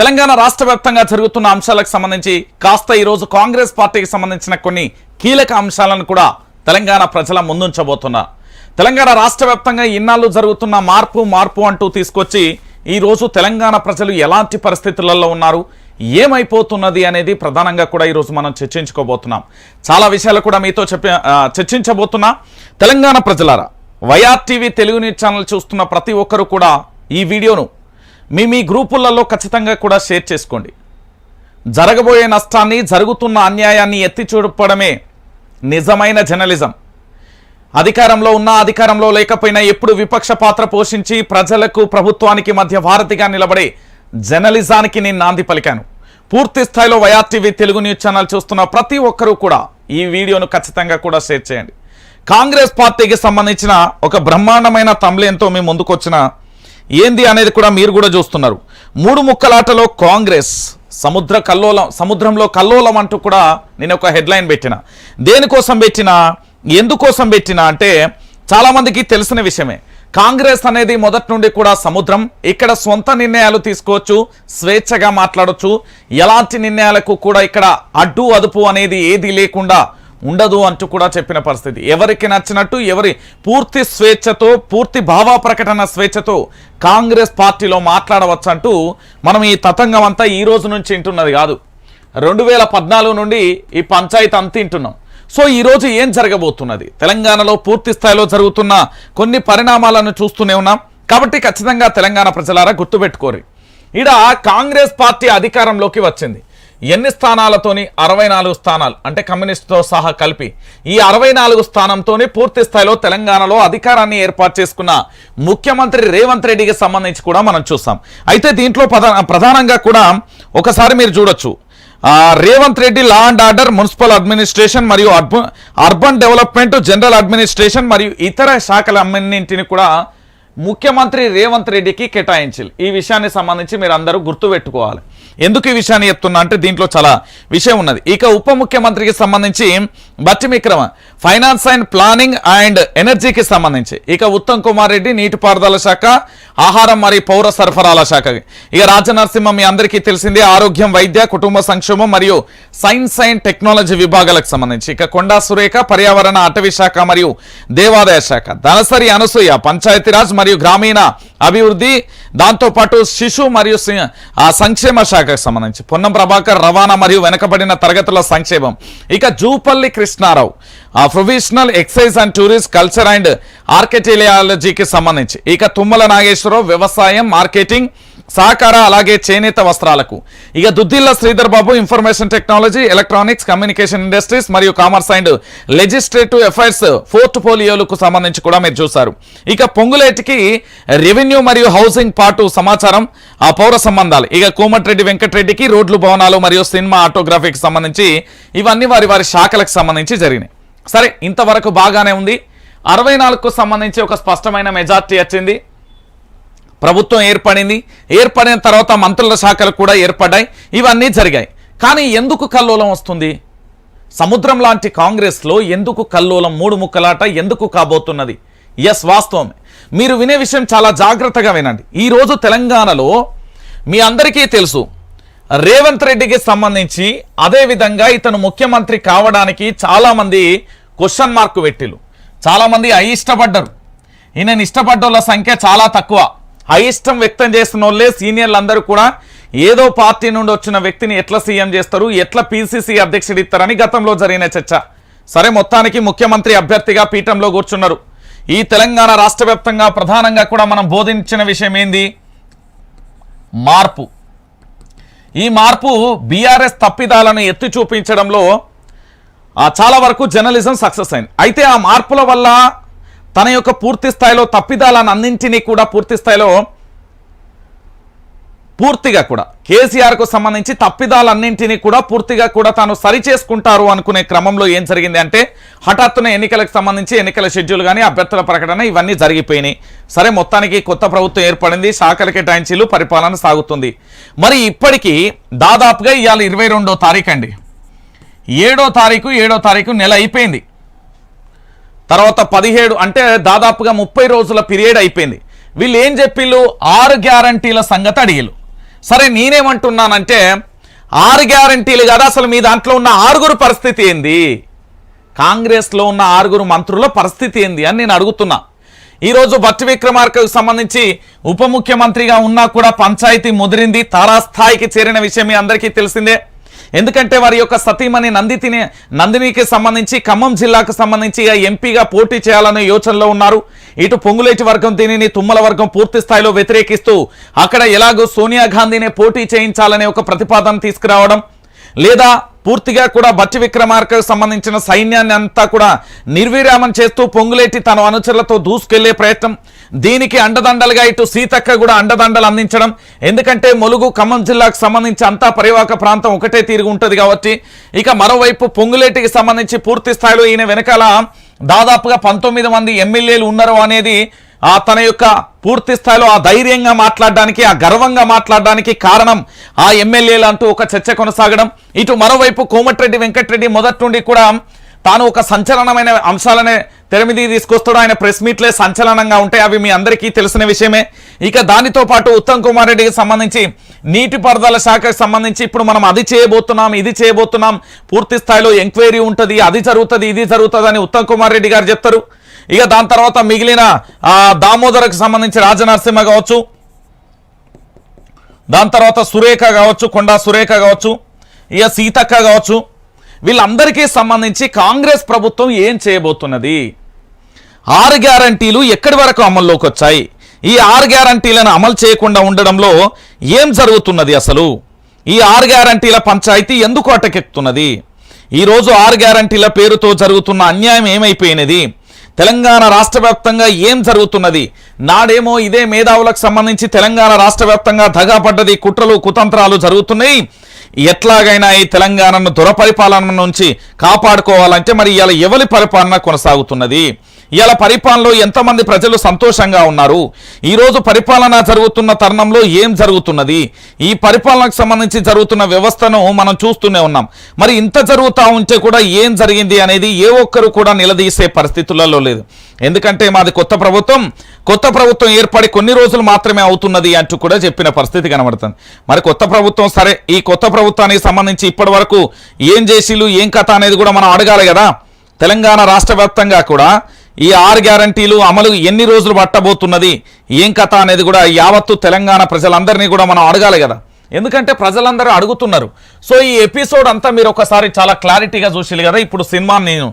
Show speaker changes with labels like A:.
A: తెలంగాణ రాష్ట్ర వ్యాప్తంగా జరుగుతున్న అంశాలకు సంబంధించి కాస్త ఈరోజు కాంగ్రెస్ పార్టీకి సంబంధించిన కొన్ని కీలక అంశాలను కూడా తెలంగాణ ప్రజల ముందుంచబోతున్నా. తెలంగాణ రాష్ట్ర వ్యాప్తంగా ఇన్నాళ్ళు జరుగుతున్న మార్పు మార్పు అంటూ తీసుకొచ్చి ఈరోజు తెలంగాణ ప్రజలు ఎలాంటి పరిస్థితులలో ఉన్నారు ఏమైపోతున్నది అనేది ప్రధానంగా కూడా ఈరోజు మనం చర్చించుకోబోతున్నాం. చాలా విషయాలు కూడా మీతో చెప్పి చర్చించబోతున్నా. తెలంగాణ ప్రజలారా Y R TV Telugu news channel చూస్తున్న ప్రతి ఒక్కరూ కూడా ఈ వీడియోను మీ మీ గ్రూపులలో ఖచ్చితంగా కూడా షేర్ చేసుకోండి. జరగబోయే నష్టాన్ని జరుగుతున్న అన్యాయాన్ని ఎత్తి చూపడమే నిజమైన జర్నలిజం. అధికారంలో ఉన్న అధికారంలో లేకపోయినా ఎప్పుడు విపక్ష పాత్ర పోషించి ప్రజలకు ప్రభుత్వానికి మధ్య వారధిగా నిలబడే జర్నలిజానికి నేను నాంది పలికాను. పూర్తి స్థాయిలో వైఆర్టీవీ తెలుగు న్యూస్ ఛానల్ చూస్తున్న ప్రతి ఒక్కరూ కూడా ఈ వీడియోను ఖచ్చితంగా కూడా షేర్ చేయండి. కాంగ్రెస్ పార్టీకి సంబంధించిన ఒక బ్రహ్మాండమైన తమ్లేంతో మేము ముందుకొచ్చిన ఏంది అనేది కూడా మీరు కూడా చూస్తున్నారు. మూడు ముక్కలాటలో కాంగ్రెస్ సముద్ర కల్లోలం సముద్రంలో కల్లోలం అంటూ కూడా నేను ఒక హెడ్లైన్ పెట్టిన. దేనికోసం పెట్టినా ఎందుకోసం పెట్టినా అంటే చాలామందికి తెలిసిన విషయమే. కాంగ్రెస్ అనేది మొదటి నుండి కూడా సముద్రం. ఇక్కడ సొంత నిర్ణయాలు తీసుకోవచ్చు స్వేచ్ఛగా మాట్లాడొచ్చు. ఎలాంటి నిర్ణయాలకు కూడా ఇక్కడ అడ్డు అదుపు అనేది ఏది లేకుండా ఉండదు అంటూ కూడా చెప్పిన పరిస్థితి. ఎవరికి నచ్చినట్టు ఎవరి పూర్తి స్వేచ్ఛతో పూర్తి భావ ప్రకటన స్వేచ్ఛతో కాంగ్రెస్ పార్టీలో మాట్లాడవచ్చు అంటూ మనం ఈ తతంగం అంతా ఈ రోజు నుంచి వింటున్నది కాదు. రెండు వేల పద్నాలుగు నుండి ఈ పంచాయతీ అంత వింటున్నాం. సో ఈ రోజు ఏం జరగబోతున్నది? తెలంగాణలో పూర్తి స్థాయిలో జరుగుతున్న కొన్ని పరిణామాలను చూస్తూనే ఉన్నాం. కాబట్టి ఖచ్చితంగా తెలంగాణ ప్రజలారా గుర్తుపెట్టుకోరు. ఈడ కాంగ్రెస్ పార్టీ అధికారంలోకి వచ్చింది. ఎన్ని స్థానాలతోని అరవై నాలుగు స్థానాలు అంటే కమ్యూనిస్టుతో సహా కలిపి ఈ అరవై నాలుగు స్థానంతోనే పూర్తి స్థాయిలో తెలంగాణలో అధికారాన్ని ఏర్పాటు చేసుకున్న ముఖ్యమంత్రి రేవంత్ రెడ్డికి సంబంధించి కూడా మనం చూస్తాం. అయితే దీంట్లో ప్రధానంగా కూడా ఒకసారి మీరు చూడొచ్చు. Revanth Reddy law and order municipal administration మరియు urban urban development general administration మరియు ఇతర శాఖలన్నింటిని కూడా ముఖ్యమంత్రి రేవంత్ రెడ్డికి కేటాయించాలి. ఈ విషయాన్ని సంబంధించి మీరు అందరూ గుర్తుపెట్టుకోవాలి. ఎందుకు ఈ విషయాన్ని చెప్తున్నా అంటే దీంట్లో చాలా విషయం ఉన్నది. ఇక ఉప ముఖ్యమంత్రికి సంబంధించి Bhatti Vikrama finance and planning and ఎనర్జీకి సంబంధించి. ఇక ఉత్తమ్ కుమార్ రెడ్డి నీటిపారుదల శాఖ ఆహారం మరియు పౌర సరఫరాల శాఖ. ఇక రాజనరసింహ మీ అందరికీ తెలిసిందే ఆరోగ్యం వైద్య కుటుంబ సంక్షేమం మరియు సైన్స్ అండ్ టెక్నాలజీ విభాగాలకు సంబంధించి. ఇక కొండా సురేఖ పర్యావరణ అటవీ శాఖ మరియు దేవాదాయ శాఖ. ధనసరి అనసూయ పంచాయతీరాజ్ మరియు గ్రామీణ అభివృద్ధి దాంతోపాటు శిశు మరియు సంక్షేమ శాఖకు సంబంధించి. పొన్నం ప్రభాకర్ రవాణా మరియు వెనకబడిన తరగతుల సంక్షేమం. ఇక Jupally Krishnarao professional excise and tourist culture and ఆర్కిటెలియాలజీకి సంబంధించి ఇక తుమ్మల నాగేశ్వరరావు వ్యవసాయం మార్కెటింగ్ సహకార అలాగే చేనేత వస్త్రాలకు. ఇక Duddilla Sridhar Babu information technology electronics communication industries మరియు కామర్స్ అండ్ లెజిస్లేటివ్ అఫైర్స్ పోర్ట్ఫోలియోలకు సంబంధించి కూడా మీరు చూశారు. ఇక పొంగులేటికి రెవెన్యూ మరియు హౌసింగ్ పాటు సమాచారం ఆ పౌర సంబంధాలు. ఇక కోమటిరెడ్డి వెంకటరెడ్డికి రోడ్లు భవనాలు మరియు సినిమా ఆటోగ్రఫీకి సంబంధించి ఇవన్నీ వారి వారి శాఖలకు సంబంధించి జరిగినాయి. సరే ఇంతవరకు బాగానే ఉంది. అరవై నాలుగుకు సంబంధించి ఒక స్పష్టమైన మెజార్టీ వచ్చింది. ప్రభుత్వం ఏర్పడింది. ఏర్పడిన తర్వాత మంత్రుల శాఖలు కూడా ఏర్పడ్డాయి. ఇవన్నీ జరిగాయి. కానీ ఎందుకు కల్లోలం వస్తుంది? సముద్రం లాంటి కాంగ్రెస్లో ఎందుకు కల్లోలం మూడు ముక్కలాట ఎందుకు కాబోతున్నది? ఎస్ వాస్తవమే. మీరు వినే విషయం చాలా జాగ్రత్తగా వినండి. ఈరోజు తెలంగాణలో మీ అందరికీ తెలుసు రేవంత్ రెడ్డికి సంబంధించి అదేవిధంగా ఇతను ముఖ్యమంత్రి కావడానికి చాలామంది క్వశ్చన్ మార్క్ పెట్టిలు చాలామంది అయిష్టపడ్డరు ఈయనని ఇష్టపడ్డోళ్ళ సంఖ్య చాలా తక్కువ. అయిష్టం వ్యక్తం చేస్తున్న వాళ్ళే సీనియర్లు అందరూ కూడా ఏదో పార్టీ నుండి వచ్చిన వ్యక్తిని ఎట్లా సీఎం చేస్తారు ఎట్లా పీసీసీ అధ్యక్షుడు ఇస్తారని గతంలో జరిగిన చర్చ. సరే మొత్తానికి ముఖ్యమంత్రి అభ్యర్థిగా పీఠంలో కూర్చున్నారు. ఈ తెలంగాణ రాష్ట్ర ప్రధానంగా కూడా మనం బోధించిన విషయం ఏంది? మార్పు. ఈ మార్పు బీఆర్ఎస్ తప్పిదాలను ఎత్తి చూపించడంలో చాలా వరకు జర్నలిజం సక్సెస్ అయింది. అయితే ఆ మార్పుల వల్ల తన యొక్క పూర్తి స్థాయిలో తప్పిదాలను అన్నింటినీ కూడా పూర్తి స్థాయిలో పూర్తిగా కూడా కేసీఆర్కు సంబంధించి తప్పిదాలన్నింటినీ కూడా పూర్తిగా కూడా తాను సరి చేసుకుంటారు అనుకునే క్రమంలో ఏం జరిగింది అంటే హఠాత్తున ఎన్నికలకు సంబంధించి ఎన్నికల షెడ్యూల్ కానీ అభ్యర్థుల ప్రకటన ఇవన్నీ జరిగిపోయినాయి. సరే మొత్తానికి కొత్త ప్రభుత్వం ఏర్పడింది శాఖల కేటాయించీలు పరిపాలన సాగుతుంది. మరి ఇప్పటికీ దాదాపుగా ఇవాళ ఇరవై రెండో తారీఖు అండి ఏడో తారీఖు ఏడో తారీఖు నెల అయిపోయింది. తర్వాత పదిహేడు అంటే దాదాపుగా ముప్పై రోజుల పీరియడ్ అయిపోయింది. వీళ్ళు ఏం చెప్పిళ్ళు? ఆరు గ్యారంటీల సంగతి అడిగిలు సరే నేనేమంటున్నానంటే ఆరు గ్యారంటీలు కదా అసలు మీ దాంట్లో ఉన్న ఆరుగురు పరిస్థితి ఏంది? కాంగ్రెస్లో ఉన్న ఆరుగురు మంత్రుల పరిస్థితి ఏంది అని నేను అడుగుతున్నా. ఈరోజు భట్టి విక్రమార్కకు సంబంధించి ఉప ముఖ్యమంత్రిగా ఉన్నా కూడా పంచాయతీ ముదిరింది తారాస్థాయికి చేరిన విషయం మీ అందరికీ తెలిసిందే. ఎందుకంటే వారి యొక్క సతీమణి నందితిని నందినికి సంబంధించి ఖమ్మం జిల్లాకు సంబంధించి ఎంపీగా పోటీ చేయాలనే యోచనలో ఉన్నారు. ఇటు పొంగులేటి వర్గం దీనిని తుమ్మల వర్గం పూర్తి స్థాయిలో వ్యతిరేకిస్తూ అక్కడ ఎలాగో సోనియా గాంధీనే పోటీ చేయించాలనే ఒక ప్రతిపాదన తీసుకురావడం లేదా పూర్తిగా కూడా భట్టి విక్రమార్కకు సంబంధించిన సైన్యాన్ని అంతా కూడా నిర్విరామం చేస్తూ పొంగులేటి తన అనుచరులతో దూసుకెళ్ళే ప్రయత్నం. దీనికి అండదండలుగా ఇటు సీతక్క కూడా అండదండలు అందించడం. ఎందుకంటే ములుగు ఖమ్మం జిల్లాకు సంబంధించి అంతా పరివాహక ప్రాంతం ఒకటే తీరుగు ఉంటుంది కాబట్టి ఇక మరోవైపు పొంగులేటికి సంబంధించి పూర్తి స్థాయిలో ఈయన వెనకాల దాదాపుగా పంతొమ్మిది మంది ఎమ్మెల్యేలు ఉన్నారు అనేది ఆ తన యొక్క పూర్తి స్థాయిలో ఆ ధైర్యంగా మాట్లాడడానికి ఆ గర్వంగా మాట్లాడడానికి కారణం ఆ ఎమ్మెల్యేలు అంటూ ఒక చర్చ కొనసాగడం. ఇటు మరోవైపు కోమటిరెడ్డి వెంకటరెడ్డి మొదటి నుండి కూడా తాను ఒక సంచలనమైన అంశాలనే తెరమిది తీసుకొస్తాడు. ఆయన ప్రెస్ మీట్లే సంచలనంగా ఉంటాయి. అవి మీ అందరికీ తెలిసిన విషయమే. ఇక దానితో పాటు ఉత్తమ్ కుమార్ రెడ్డికి సంబంధించి నీటిపారుదల శాఖకు సంబంధించి ఇప్పుడు మనం అది చేయబోతున్నాం ఇది చేయబోతున్నాం. పూర్తి స్థాయిలో ఎంక్వైరీ ఉంటుంది అది జరుగుతుంది ఇది జరుగుతుంది అని ఉత్తమ్ కుమార్ రెడ్డి గారు చెప్తారు. ఇక దాని తర్వాత మిగిలిన దామోదర్కి సంబంధించి రాజనరసింహ కావచ్చు. దాని తర్వాత సురేఖ కావచ్చు కొండా సురేఖ కావచ్చు ఇక సీతక్క కావచ్చు. వీళ్ళందరికీ సంబంధించి కాంగ్రెస్ ప్రభుత్వం ఏం చేయబోతున్నది? ఆరు గ్యారంటీలు ఎక్కడి వరకు అమల్లోకి వచ్చాయి? ఈ ఆరు గ్యారంటీలను అమలు చేయకుండా ఉండడంలో ఏం జరుగుతున్నది అసలు? ఈ ఆరు గ్యారంటీల పంచాయతీ ఎందుకు అటకెక్కుతున్నది ఈరోజు ఆరు గ్యారంటీల పేరుతో జరుగుతున్న అన్యాయం ఏమైపోయినది? తెలంగాణ రాష్ట్ర వ్యాప్తంగా ఏం జరుగుతున్నది? నాడేమో ఇదే మేధావులకు సంబంధించి తెలంగాణ రాష్ట్ర వ్యాప్తంగా దగాపడ్డది కుట్రలు కుతంత్రాలు జరుగుతున్నాయి. ఎట్లాగైనా ఈ తెలంగాణను దురపరిపాలన నుంచి కాపాడుకోవాలంటే మరి ఇవాళ ఎవరి పరిపాలన కొనసాగుతున్నది? ఇలా పరిపాలనలో ఎంతమంది ప్రజలు సంతోషంగా ఉన్నారు? ఈరోజు పరిపాలన జరుగుతున్న తరుణంలో ఏం జరుగుతున్నది? ఈ పరిపాలనకు సంబంధించి జరుగుతున్న వ్యవస్థను మనం చూస్తూనే ఉన్నాం. మరి ఇంత జరుగుతూ ఉంటే కూడా ఏం జరిగింది అనేది ఏ ఒక్కరు కూడా నిలదీసే పరిస్థితులలో లేదు. ఎందుకంటే మాది కొత్త ప్రభుత్వం. కొత్త ప్రభుత్వం ఏర్పడి కొన్ని రోజులు మాత్రమే అవుతున్నది అంటూ కూడా చెప్పిన పరిస్థితి కనబడుతుంది. మరి కొత్త ప్రభుత్వం సరే ఈ కొత్త ప్రభుత్వానికి సంబంధించి ఇప్పటి వరకు ఏం చేసిలు ఏం కథ అనేది కూడా మనం అడగాలి కదా. తెలంగాణ రాష్ట్ర కూడా ఈ ఆరు గ్యారంటీలు అమలు ఎన్ని రోజులు పట్టబోతున్నది? ఏం కథ అనేది కూడా యావత్తు తెలంగాణ ప్రజలందరినీ కూడా మనం అడగాలి కదా. ఎందుకంటే ప్రజలందరూ అడుగుతున్నారు. సో ఈ ఎపిసోడ్ అంతా మీరు ఒకసారి చాలా క్లారిటీగా చూసిరు కదా. ఇప్పుడు సినిమా నేను